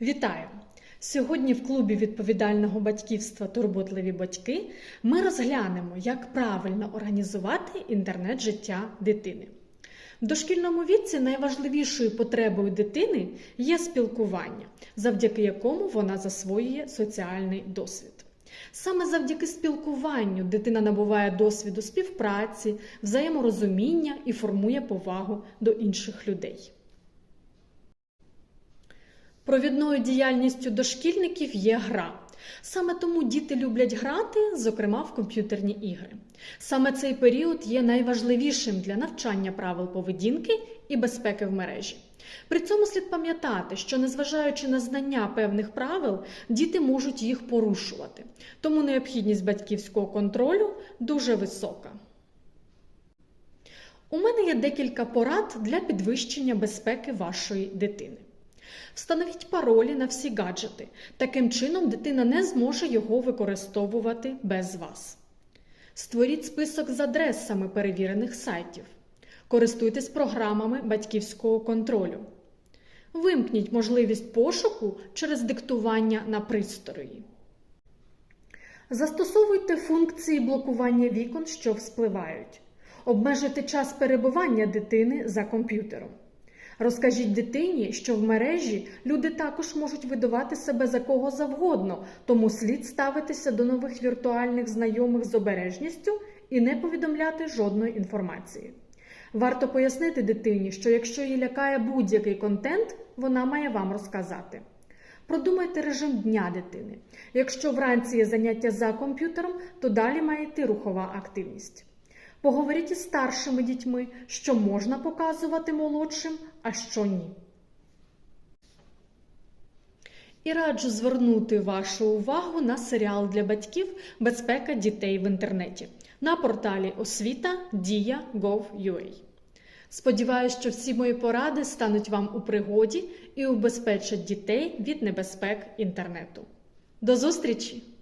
Вітаю! Сьогодні в клубі відповідального батьківства Турботливі батьки ми розглянемо, як правильно організувати інтернет-життя дитини. В дошкільному віці найважливішою потребою дитини є спілкування, завдяки якому вона засвоює соціальний досвід. Саме завдяки спілкуванню дитина набуває досвіду співпраці, взаєморозуміння і формує повагу до інших людей. Провідною діяльністю дошкільників є гра. Саме тому діти люблять грати, зокрема в комп'ютерні ігри. Саме цей період є найважливішим для навчання правил поведінки і безпеки в мережі. При цьому слід пам'ятати, що незважаючи на знання певних правил, діти можуть їх порушувати. Тому необхідність батьківського контролю дуже висока. У мене є декілька порад для підвищення безпеки вашої дитини. Встановіть паролі на всі гаджети. Таким чином дитина не зможе його використовувати без вас. Створіть список з адресами перевірених сайтів. Користуйтесь програмами батьківського контролю. Вимкніть можливість пошуку через диктування на пристрої. Застосовуйте функції блокування вікон, що вспливають. Обмежуйте час перебування дитини за комп'ютером. Розкажіть дитині, що в мережі люди також можуть видавати себе за кого завгодно, тому слід ставитися до нових віртуальних знайомих з обережністю і не повідомляти жодної інформації. Варто пояснити дитині, що якщо її лякає будь-який контент, вона має вам розказати. Продумайте режим дня дитини. Якщо вранці є заняття за комп'ютером, то далі має йти рухова активність. Поговоріть із старшими дітьми, що можна показувати молодшим, а що ні. І раджу звернути вашу увагу на серіал для батьків Безпека дітей в інтернеті на порталі освіта Дія Сподіваюсь, що всі мої поради стануть вам у пригоді і убезпечать дітей від небезпек інтернету. До зустрічі!